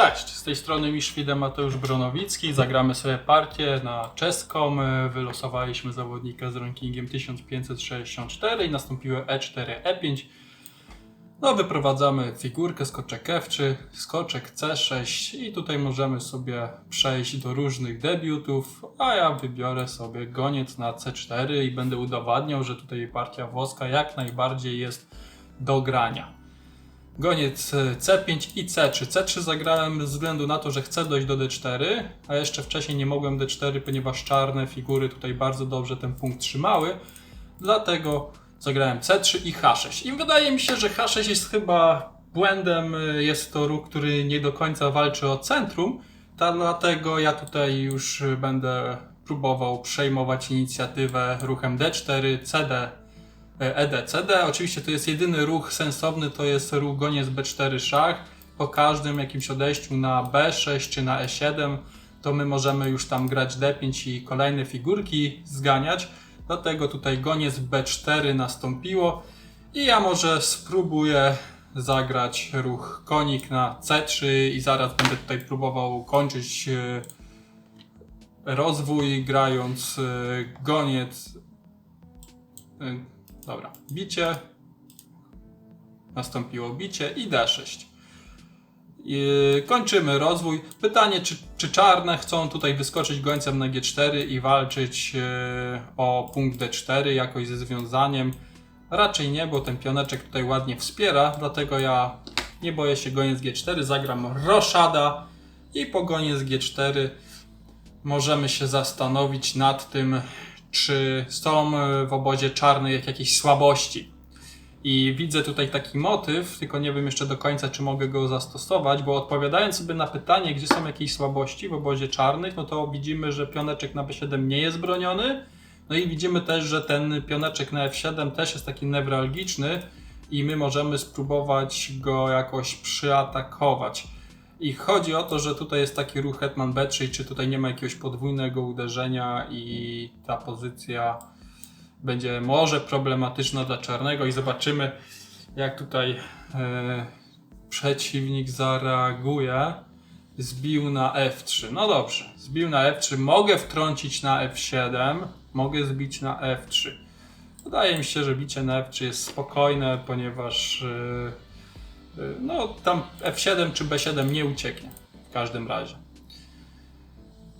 Cześć, z tej strony Mistrz Fide Mateusz Bronowicki. Zagramy sobie partię na czeską. Wylosowaliśmy zawodnika z rankingiem 1564 i nastąpiły E E4, E5. No, wyprowadzamy figurkę, skoczek F3, skoczek C6 i tutaj możemy sobie przejść do różnych debiutów, a ja wybiorę sobie goniec na C4 i będę udowadniał, że tutaj partia włoska jak najbardziej jest do grania. Goniec e, C5 i C3. C3 zagrałem ze względu na to, że chcę dojść do D4, a jeszcze wcześniej nie mogłem D4, ponieważ czarne figury tutaj bardzo dobrze ten punkt trzymały. Dlatego zagrałem C3 i H6. I wydaje mi się, że H6 jest chyba błędem. y, Jest to ruch, który nie do końca walczy o centrum. Dlatego ja tutaj już y, będę próbował przejmować inicjatywę ruchem D4, CD, e, ED, CD. Oczywiście to jest jedyny ruch sensowny, to jest ruch goniec B4 szach. Po każdym jakimś odejściu na B6 czy na E7 to my możemy już tam grać D5 i kolejne figurki zganiać. Dlatego tutaj goniec B4 nastąpiło i ja może spróbuję zagrać ruch konik na C3 i zaraz będę tutaj próbował kończyć e, rozwój grając e, goniec. Dobra, bicie. Nastąpiło bicie i D6. I kończymy rozwój. Pytanie, czy, czy czarne chcą tutaj wyskoczyć gońcem na G4 i walczyć e, o punkt D4 jakoś ze związaniem? Raczej nie, bo ten pioneczek tutaj ładnie wspiera, dlatego ja nie boję się goniec G4, zagram roszada i po goniec G4 możemy się zastanowić nad tym, czy są e, w obozie czarnych jakieś słabości. I widzę tutaj taki motyw, tylko nie wiem jeszcze do końca, czy mogę go zastosować, bo odpowiadając sobie na pytanie, gdzie są jakieś słabości w obozie czarnych, no to widzimy, że pioneczek na B7 nie jest broniony. No i widzimy też, że ten pioneczek na F7 też jest taki newralgiczny i my możemy spróbować go jakoś przyatakować. I chodzi o to, że tutaj jest taki ruch Hetman B3, czy tutaj nie ma jakiegoś podwójnego uderzenia i ta pozycja będzie może problematyczna dla czarnego i zobaczymy jak tutaj e, przeciwnik zareaguje. Zbił na F3. No dobrze, zbił na F3. Mogę wtrącić na F7, mogę zbić na F3. Wydaje mi się, że bicie na F3 jest spokojne, ponieważ e, no tam F7 czy B7 nie ucieknie w każdym razie.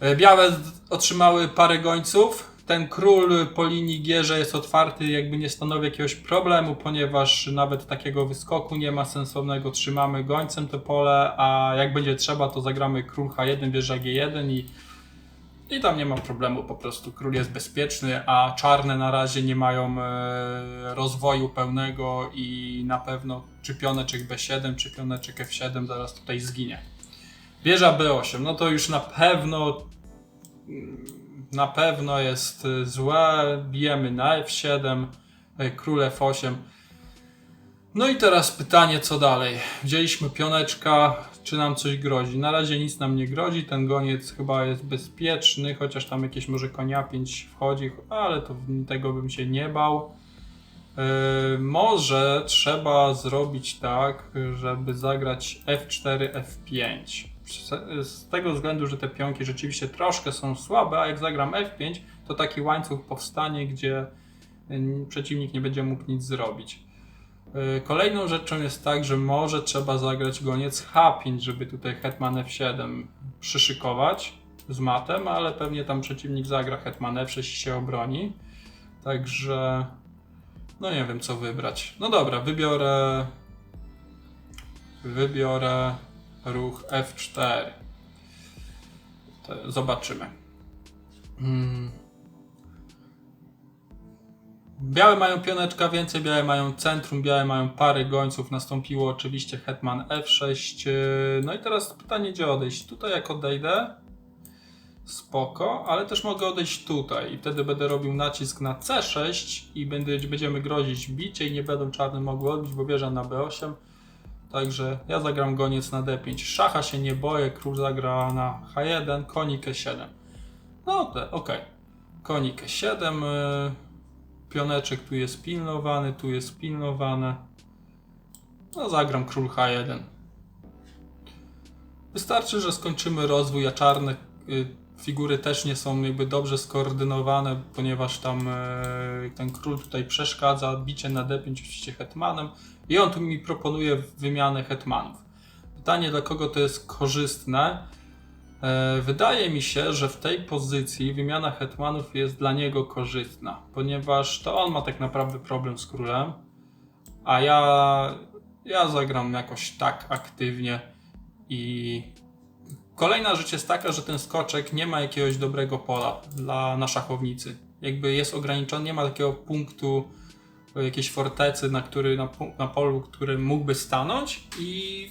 E, Białe otrzymały parę gońców. Ten król po linii gierze jest otwarty, jakby nie stanowi jakiegoś problemu, ponieważ nawet takiego wyskoku nie ma sensownego. Trzymamy gońcem to pole, a jak będzie trzeba, to zagramy król H1, wieża G1 i, i tam nie ma problemu. Po prostu król jest bezpieczny, a czarne na razie nie mają e, rozwoju pełnego i na pewno czy pioneczek B7, czy pioneczek F7 zaraz tutaj zginie. Wieża B8, no to już na pewno na pewno jest y, złe. Bijemy na F7, y, król F8. No i teraz pytanie, co dalej? Wzięliśmy pioneczka, czy nam coś grozi? Na razie nic nam nie grozi, ten goniec chyba jest bezpieczny, chociaż tam jakieś może konia 5 wchodzi, ale to tego bym się nie bał. Yy, może trzeba zrobić tak, żeby zagrać F4, F5. Z- tego względu, że te pionki rzeczywiście troszkę są słabe, a jak zagram F5, to taki łańcuch powstanie, gdzie yy, przeciwnik nie będzie mógł nic zrobić. Yy, Kolejną rzeczą jest tak, że może trzeba zagrać goniec H5, żeby tutaj hetman F7 przyszykować z matem, ale pewnie tam przeciwnik zagra hetman F6 i się obroni. Także no nie wiem co wybrać. No dobra, wybiorę. Wybiorę ruch F4. To zobaczymy. Mm. Białe mają pioneczka więcej, białe mają centrum, białe mają parę gońców. Nastąpiło oczywiście hetman F6. yy, No i teraz pytanie, gdzie odejść? Tutaj jak odejdę, spoko, ale też mogę odejść tutaj i wtedy będę robił nacisk na C6 i będziemy grozić bicie i nie będą czarne mogły odbić, bo wieża na B8. Także ja zagram goniec na D5. Szacha się nie boję, król zagra na H1, konik E7. No okej. Konik E7, y, pioneczek tu jest pilnowany, tu jest pilnowane. No zagram król H1. Wystarczy, że skończymy rozwój, a czarne y, figury też nie są jakby dobrze skoordynowane, ponieważ tam e, ten król tutaj przeszkadza, bicie na D5 oczywiście hetmanem i on tu mi proponuje wymianę hetmanów. Pytanie, dla kogo to jest korzystne? E, Wydaje mi się, że w tej pozycji wymiana hetmanów jest dla niego korzystna, ponieważ to on ma tak naprawdę problem z królem, a ja, ja zagram jakoś tak aktywnie i kolejna rzecz jest taka, że ten skoczek nie ma jakiegoś dobrego pola dla na szachownicy. Jakby jest ograniczony, nie ma takiego punktu e, jakiejś fortecy, na, który, na, na polu, który mógłby stanąć i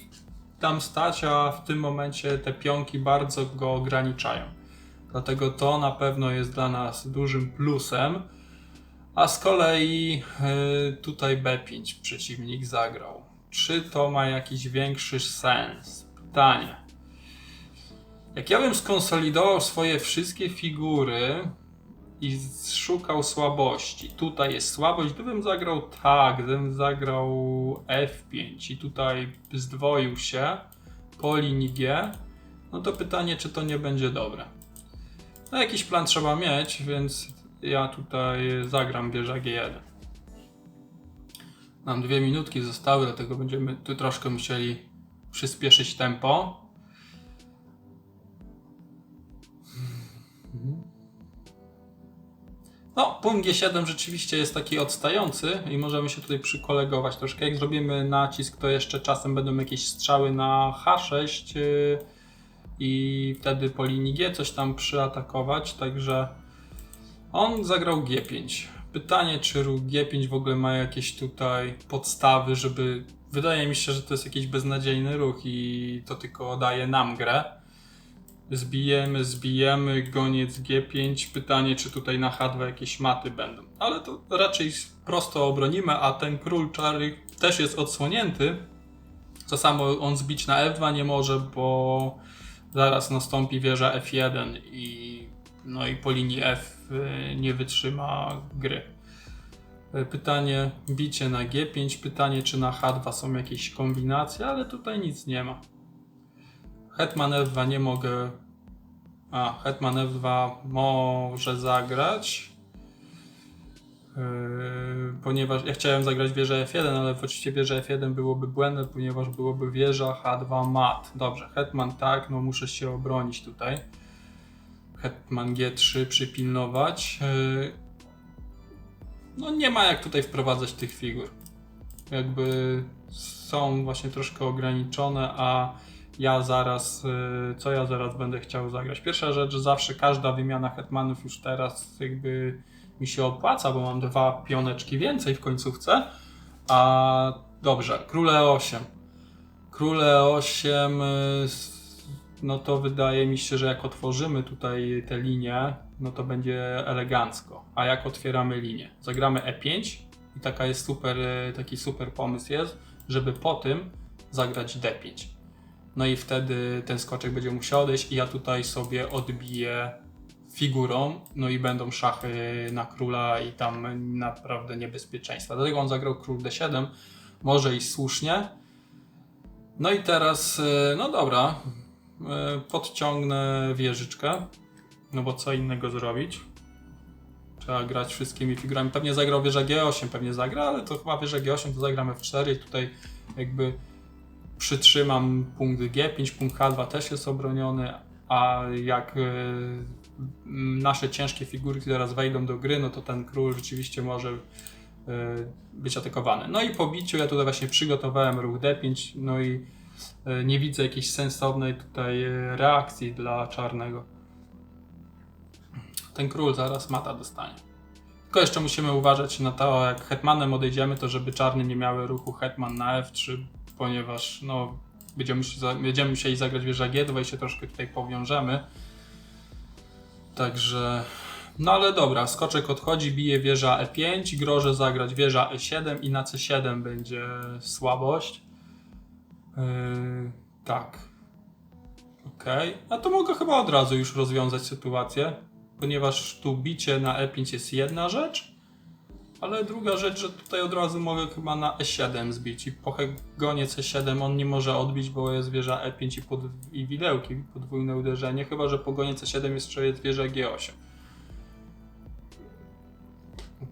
tam stać, a w tym momencie te pionki bardzo go ograniczają. Dlatego to na pewno jest dla nas dużym plusem. A z kolei y, tutaj B5 przeciwnik zagrał. Czy to ma jakiś większy sens? Pytanie. Jak ja bym skonsolidował swoje wszystkie figury i szukał słabości. Tutaj jest słabość, gdybym zagrał tak, gdybym zagrał F5 i tutaj zdwoił się po linii G, no to pytanie, czy to nie będzie dobre. No jakiś plan trzeba mieć, więc ja tutaj zagram wieża G1. Nam dwie minutki zostały, dlatego będziemy tu troszkę musieli przyspieszyć tempo. No, punkt G7 rzeczywiście jest taki odstający i możemy się tutaj przykolegować troszkę. Jak zrobimy nacisk, to jeszcze czasem będą jakieś strzały na H6 yy, i wtedy po linii G coś tam przyatakować, także on zagrał G5. Pytanie, czy ruch G5 w ogóle ma jakieś tutaj podstawy, żeby... Wydaje mi się, że to jest jakiś beznadziejny ruch i to tylko daje nam grę. Zbijemy, zbijemy, goniec G5. Pytanie, czy tutaj na H2 jakieś maty będą. Ale to raczej prosto obronimy, a ten król czarny też jest odsłonięty. To samo on zbić na F2 nie może, bo zaraz nastąpi wieża F1 i no i po linii F y, nie wytrzyma gry. Y, Pytanie, bicie na G5, pytanie czy na H2 są jakieś kombinacje, ale tutaj nic nie ma. Hetman F2 nie mogę. A, Hetman F2 może zagrać. Yy, ponieważ ja chciałem zagrać wieżę F1, ale oczywiście wieża F1 byłoby błędne, ponieważ byłoby wieża H2 mat. Dobrze, Hetman tak, no muszę się obronić tutaj. Hetman G3 przypilnować. Yy, no nie ma jak tutaj wprowadzać tych figur. Jakby są właśnie troszkę ograniczone, a ja zaraz, y, co ja zaraz będę chciał zagrać. Pierwsza rzecz, zawsze każda wymiana hetmanów już teraz jakby mi się opłaca, bo mam dwa pioneczki więcej w końcówce. A dobrze, króle 8. Króle 8, no to wydaje mi się, że jak otworzymy tutaj te linie, no to będzie elegancko. A jak otwieramy linię? Zagramy E5 i taka jest super, y, taki super pomysł jest, żeby po tym zagrać D5. No i wtedy ten skoczek będzie musiał odejść i ja tutaj sobie odbiję figurą, no i będą szachy na króla i tam naprawdę niebezpieczeństwa. Dlatego on zagrał król D7, może i słusznie. No i teraz, y, no dobra, y, podciągnę wieżyczkę, no bo co innego zrobić. Trzeba grać wszystkimi figurami. Pewnie zagrał wieża G8, pewnie zagra, ale to chyba wieża G8 to zagramy w 4 i tutaj jakby przytrzymam punkt G5, punkt H2 też jest obroniony, a jak y, nasze ciężkie figurki teraz wejdą do gry, no to ten król rzeczywiście może y, być atakowany. No i po biciu ja tutaj właśnie przygotowałem ruch D5, no i y, nie widzę jakiejś sensownej tutaj reakcji dla czarnego. Ten król zaraz mata dostanie. Tylko jeszcze musimy uważać na to, jak hetmanem odejdziemy, to żeby czarny nie miały ruchu hetman na F3, ponieważ no, będziemy, będziemy musieli zagrać wieża G2 i się troszkę tutaj powiążemy. Także. No ale dobra, skoczek odchodzi, bije wieża E5, grożę zagrać wieża E7 i na C7 będzie słabość. Yy, tak. Okej. A to mogę chyba od razu już rozwiązać sytuację, ponieważ tu bicie na E5 jest jedna rzecz, Ale druga rzecz, że tutaj od razu mogę chyba na E7 zbić i po goniec E7 on nie może odbić, bo jest wieża E5 i, pod, i widełki, podwójne uderzenie, chyba że po goniec E7 jeszcze jest wieża G8.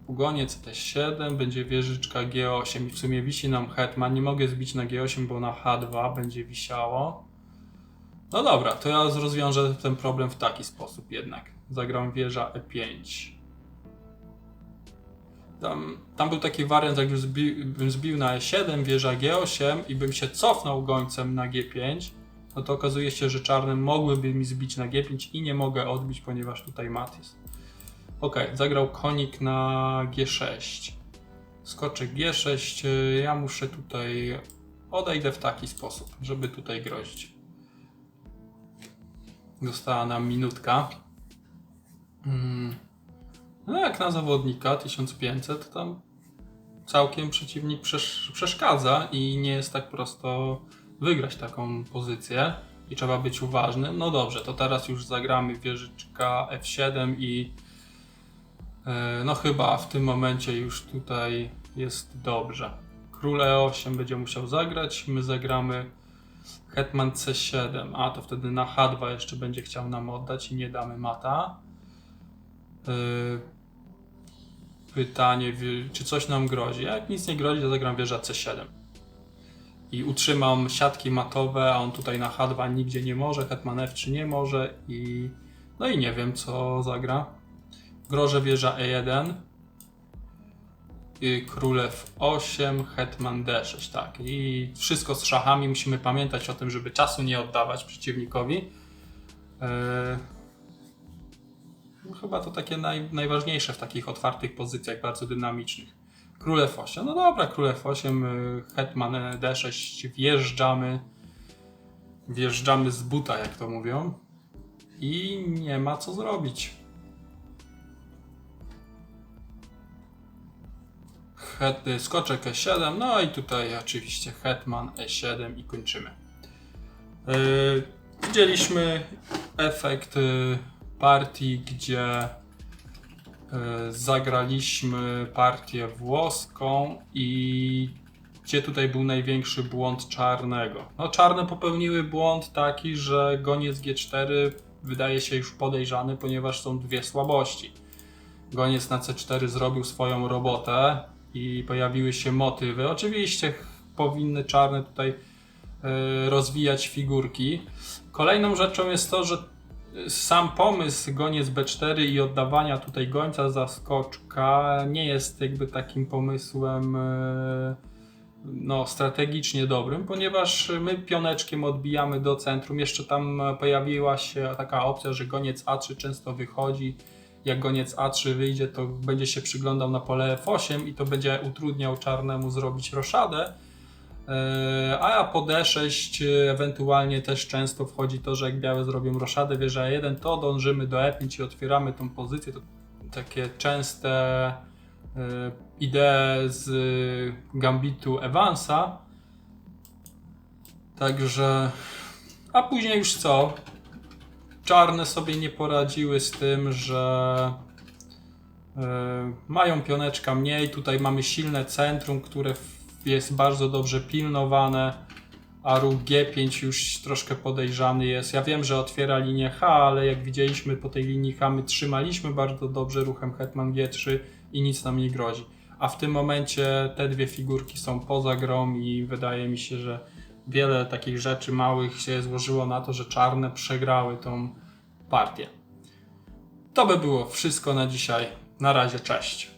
Po goniec E7 będzie wieżyczka G8 i w sumie wisi nam hetman, nie mogę zbić na G8, bo na H2 będzie wisiało. No dobra, to ja rozwiążę ten problem w taki sposób jednak. Zagram wieża E5. Tam, tam był taki wariant, jak już zbi, bym zbił na E7, wieża G8 i bym się cofnął gońcem na G5, no to okazuje się, że czarne mogłyby mi zbić na G5 i nie mogę odbić, ponieważ tutaj mat jest. Ok, zagrał konik na G6. Skoczek G6, y, ja muszę tutaj odejdę w taki sposób, żeby tutaj grozić. Została nam minutka. Mm. No jak na zawodnika 1500, to tam całkiem przeciwnik przesz- przeszkadza i nie jest tak prosto wygrać taką pozycję i trzeba być uważnym. No dobrze, to teraz już zagramy wieżyczka F7 i e, no chyba w tym momencie już tutaj jest dobrze. Król E8 będzie musiał zagrać, my zagramy Hetman C7, a to wtedy na H2 jeszcze będzie chciał nam oddać i nie damy mata. Yy, Pytanie, czy coś nam grozi? Jak nic nie grozi, to zagram wieża C7. I utrzymam siatki matowe, a on tutaj na H2 nigdzie nie może, Hetman F3 nie może i no i nie wiem co zagra. Groże wieża E1. I królew 8, hetman D6, tak. I wszystko z szachami musimy pamiętać o tym, żeby czasu nie oddawać przeciwnikowi. Yy, no chyba to takie naj, najważniejsze w takich otwartych pozycjach, bardzo dynamicznych. Królew 8, no dobra, królew 8, yy, hetman D6, wjeżdżamy. Wjeżdżamy z buta, jak to mówią. I nie ma co zrobić. Het, y, skoczek E7, no i tutaj oczywiście hetman E7 i kończymy. Yy, widzieliśmy efekt y, partii, gdzie y, zagraliśmy partię włoską i gdzie tutaj był największy błąd czarnego. No czarne popełniły błąd taki, że goniec G4 wydaje się już podejrzany, ponieważ są dwie słabości. Goniec na C4 zrobił swoją robotę i pojawiły się motywy. Oczywiście powinny czarne tutaj e, rozwijać figurki. Kolejną rzeczą jest to, że e, sam pomysł goniec B4 i oddawania tutaj gońca za skoczka nie jest jakby takim pomysłem e, no, strategicznie dobrym, ponieważ my pioneczkiem odbijamy do centrum. Jeszcze tam pojawiła się taka opcja, że goniec A3 często wychodzi. Jak goniec A3 wyjdzie, to będzie się przyglądał na pole F8 i to będzie utrudniał czarnemu zrobić roszadę. Eee, A po D6 ewentualnie też często wchodzi to, że jak białe zrobią roszadę, wieża E1, to dążymy do E5 i otwieramy tą pozycję. To takie częste e, idee z gambitu Evansa. Także, a później już co? Czarne sobie nie poradziły z tym, że e, mają pioneczka mniej. Tutaj mamy silne centrum, które jest bardzo dobrze pilnowane. A ruch G5 już troszkę podejrzany jest. Ja wiem, że otwiera linię H, ale jak widzieliśmy po tej linii H, my trzymaliśmy bardzo dobrze ruchem Hetman G3 i nic nam nie grozi. A w tym momencie te dwie figurki są poza grą i wydaje mi się, że wiele takich rzeczy małych się złożyło na to, że czarne przegrały tą partię. To by było wszystko na dzisiaj. Na razie, cześć.